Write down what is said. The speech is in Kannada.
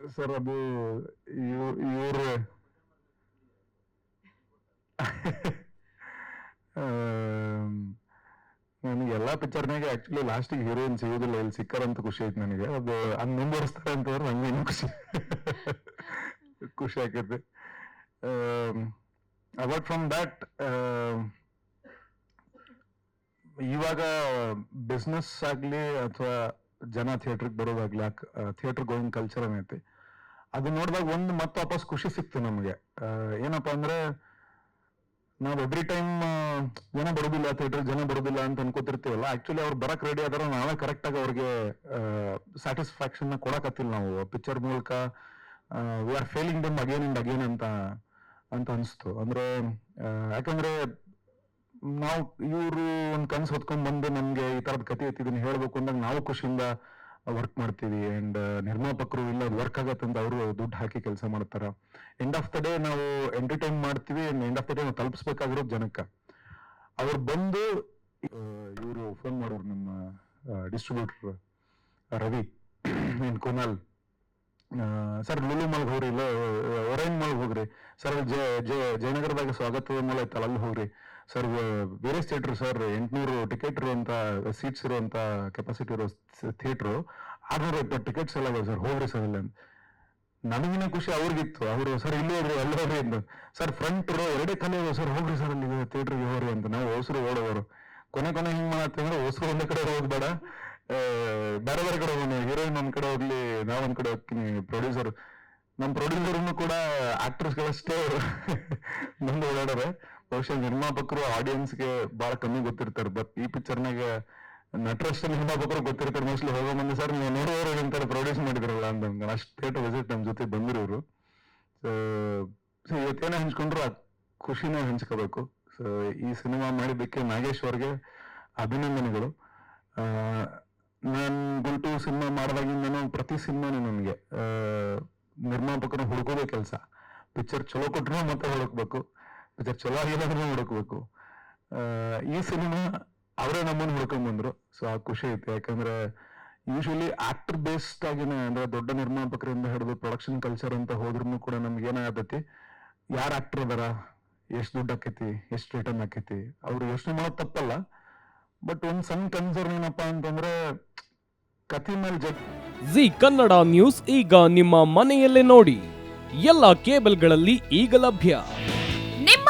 ಸರ್, ಅದು ಇವ್ರ ನನಗೆ ಎಲ್ಲಾ ಪಿಕ್ಚರ್ನಾಗ ಆಕ್ಚುಲಿ ಲಾಸ್ಟಿಗೆ ಹೀರೋಯಿನ್ ಸಿಗೋದಿಲ್ಲ ಇಲ್ಲಿ ಸಿಕ್ಕಾರಂತ ಖುಷಿ ಐತಿ ನನಗೆ. ಅದು ಹಂಗ್ ಮುಂದುವರಿಸ್ತಾರೆ ಅಂತಂದ್ರೆ ಇನ್ನೂ ಖುಷಿ. ಖುಷಿ ಆಕೈತೆ. ಅವಾರ್ಡ್ ಫ್ರಮ್ ದಟ್ ಇವಾಗ ಬಿಸ್ನೆಸ್ ಆಗಲಿ ಅಥವಾ ಜನ ಥಿಯೇಟ್ರಿಗೆ ಬರೋದಾಗ್ಲಿ ಥಿಯೇಟರ್ ಗೋಯಿಂಗ್ ಕಲ್ಚರ್ ಏನೈತಿ ಅದು ನೋಡಿದಾಗ ಒಂದು ಮತ್ತೆ ವಾಪಸ್ ಖುಷಿ ಸಿಕ್ತು ನಮಗೆ. ಏನಪ್ಪಾ ಅಂದ್ರೆ ನಾವು ಎವ್ರಿ ಟೈಮ್ ಜನ ಬರೋದಿಲ್ಲ ಥಿಯೇಟರ್ ಜನ ಬರೋದಿಲ್ಲ ಅಂತ ಅನ್ಕೋತಿರ್ತೀವಲ್ಲ ಆಕ್ಚುಲಿ ಅವ್ರು ಬರಕ್ ರೆಡಿ ಆದ್ರೆ ನಾವೇ ಕರೆಕ್ಟ್ ಆಗಿ ಅವ್ರಿಗೆ ಸ್ಯಾಟಿಸ್ಫ್ಯಾಕ್ಷನ್ ಕೊಡಕತ್ತಿಲ್ಲ ನಾವು. ಪಿಕ್ಚರ್ ಮೂಲಕ we are failing them again and again ಅಂತ ಅಂತ ಅನಿಸ್ತು. ಅಂದ್ರೆ ಆ, ಯಾಕಂದ್ರೆ ನಾವು, ಇವರು ಒಂದ್ ಕನ್ಸು ಹೊತ್ಕೊಂಡ್ ಬಂದು ನಮ್ಗೆ ಈ ತರದ ಕತೆ ಇದನ್ನ ಹೇಳ್ಬೇಕು ಅಂದಾಗ ನಾವು ಖುಷಿಯಿಂದ ವರ್ಕ್ ಮಾಡ್ತೀವಿ ಅಂಡ್ ನಿರ್ಮಾಪಕರು ಇಲ್ಲ ವರ್ಕ್ ಆಗತ್ತಂತ ಅವರು ದುಡ್ಡು ಹಾಕಿ ಕೆಲಸ ಮಾಡ್ತಾರ. ಎಂಡ್ ಆಫ್ ದ ಡೇ ನಾವು ಎಂಟರ್ಟೈನ್ ಮಾಡ್ತೀವಿ ಎಂಡ್ ಆಫ್ ದ ಡೇ ನಾವು ತಲುಪಿಸ್ಬೇಕಾಗಿರೋ ಜನಕ್ಕ. ಅವ್ರು ಬಂದು ಇವರು ಫೋನ್ ಮಾಡೋರು ನಮ್ಮ ಡಿಸ್ಟ್ರಿಬ್ಯೂಟರ್ ರವಿ ಇನ್ ಕುನಾಲ್ ಸರ್ ಲುಲು ಮಾಲ್ ಹೋಗ್ರಿ ಇಲ್ಲ ಒರೈನ್ ಮಾಲ್ ಹೋಗ್ರಿ ಸರ್ ಜಯ ಜಯ ಜಯನಗರದಾಗ ಸ್ವಾಗತದ ಮಾಲ್ ಐತಲ್ಲ ಅಲ್ಲಿ ಹೋಗ್ರಿ. ಸರ್ ಬೇರೆ ಥಿಯೇಟರ್ ಸರ್ ಎಂಟ್ನೂರು ಟಿಕೆಟ್ ಇರುವಂತ ಸೀಟ್ಸ್ ಇರುವಂತ ಕೆಪಾಸಿಟಿ ಇರೋ ಥಿಯೇಟರ್ ಆರ್ನೂರ ಇಪ್ಪತ್ತು ಟಿಕೆಟ್ಸ್ ಎಲ್ಲ ಸರ್ ಹೋಗ್ರಿ ಸರ್ ಅಲ್ಲಿ ನನಗಿನ ಖುಷಿ ಅವ್ರಿಗಿತ್ತು. ಅವರು, ಸರ್, ಇಲ್ಲಿ ಹೋಗ್ರಿ ಅಲ್ಲಿ ಹೋಗ್ರಿ ಅಂತ ಸರ್ ಫ್ರಂಟ್ ರೋ, ಎರಡೇ ಕಲೆ ಸರ್ ಹೋಗ್ರಿ ಸರ್ ಅಲ್ಲಿ ಥಿಯೇಟರ್ಗೆ ಹೋಗ್ರಿ ಅಂತ ನಾವು ಹೊಸರು ಓಡೋರು. ಕೊನೆ ಕೊನೆ ಹಿಂಗ್ ಮಾಡತ್ತಂದ್ರೆ ಹೊಸರು ಒಂದೇ ಕಡೆ ಹೋಗ್ಬೇಡ ಬೇರೆ ಬೇರೆ ಕಡೆ ಹೋಗೋಣ. ಹೀರೋಯಿನ್ ಒಂದ್ ಕಡೆ ಹೋಗ್ಲಿ, ನಾವ್ ಒಂದ್ ಕಡೆ ಹೋಗ್ತೀನಿ ಪ್ರೊಡ್ಯೂಸರ್ ನಮ್ ಪ್ರೊಡ್ಯೂಸರ್ನು ಕೂಡ ಆಕ್ಟರ್ಸ್ ಗಳಷ್ಟೇ ಮುಂದೆ ಓಡಾಡೋರೆ. ಬಹುಶಃ ನಿರ್ಮಾಪಕರು ಆಡಿಯನ್ಸ್ಗೆ ಬಹಳ ಕಮ್ಮಿ ಗೊತ್ತಿರ್ತಾರೆ ಬಟ್ ಈ ಪಿಕ್ಚರ್ನಾಗ ನಟರಷ್ಟು ನಿರ್ಮಾಪಕರು ಗೊತ್ತಿರ್ತಾರೆ. ಮೋಸ್ಟ್ಲಿ ಹೋಗೋ ಮುಂದೆ ಸರ್ ನೀವು ನೋಡುವವರು ಅಂತಾರೆ ಪ್ರೊಡ್ಯೂಸ್ ಮಾಡಿದ್ರಲ್ಲ ಅಂತ ಅಷ್ಟು ಥಿಯೇಟರ್ ವಿಸಿಟ್ ನಮ್ಮ ಜೊತೆ ಬಂದಿರೋರು. ಸೊ ಇವತ್ತೇನೇ ಹಂಚ್ಕೊಂಡ್ರು ಆ ಖುಷಿನೇ ಹಂಚ್ಕೋಬೇಕು. ಸೊ ಈ ಸಿನಿಮಾ ಮಾಡಿದ್ದಕ್ಕೆ ನಾಗೇಶ್ ಅವ್ರಿಗೆ ಅಭಿನಂದನೆಗಳು. ನಾನು ಗುಲ್ಟು ಸಿನಿಮಾ ಮಾಡಿದಾಗಿಂದನೂ ಪ್ರತಿ ಸಿನಿಮಾನು ನನಗೆ. ನಿರ್ಮಾಪಕರು ಹುಡುಕೋದೇ ಕೆಲಸ ಪಿಕ್ಚರ್ ಚಲೋ ಕೊಟ್ರೆ ಮತ್ತೆ ಹುಡುಕ್ಬೇಕು. ಪಿಕ್ಚರ್ ಚಲೋ ಆಗಿಲ್ಲ ಹುಡುಕ್ಬೇಕು. ಈ ಸಿನಿಮಾ ಅವರೇ ನಮ್ಮನ್ನು ಹುಡ್ಕೊಂಡ್ ಬಂದ್ರು. ಸೊ, ಆ ಖುಷಿ ಐತೆ. ಯಾಕಂದ್ರೆ ಯೂಶಲಿ ಆಕ್ಟರ್ ಬೇಸ್ಡ್ ಆಗಿನ, ಅಂದ್ರೆ ದೊಡ್ಡ ನಿರ್ಮಾಪಕರಿಂದ ಹಿಡಿದು ಪ್ರೊಡಕ್ಷನ್ ಕಲ್ಚರ್ ಅಂತ ಹೋದ್ರು ಕೂಡ ನಮ್ಗೆ ಏನಾಗತೈತಿ, ಯಾರು ಆಕ್ಟರ್ ಅದಾರ, ಎಷ್ಟು ದುಡ್ಡು ಆಕೈತಿ, ಎಷ್ಟು ರಿಟರ್ನ್ ಆಕೈತಿ, ಅವ್ರು ಯೋಚನೆ ಮಾಡೋದು ತಪ್ಪಲ್ಲ. ಬಟ್ ಒಂದ್ ಸಣ್ಣ ಕನ್ಸರ್ನ್ ಏನಪ್ಪಾ ಅಂತಂದ್ರೆ, ಕಥೆ ಮೇಲೆ ಜಗ್ ಜಿ ಕನ್ನಡ ನ್ಯೂಸ್ ಈಗ ನಿಮ್ಮ ಮನೆಯಲ್ಲೇ ನೋಡಿ. ಎಲ್ಲ ಕೇಬಲ್ಗಳಲ್ಲಿ ಈಗ ಲಭ್ಯ.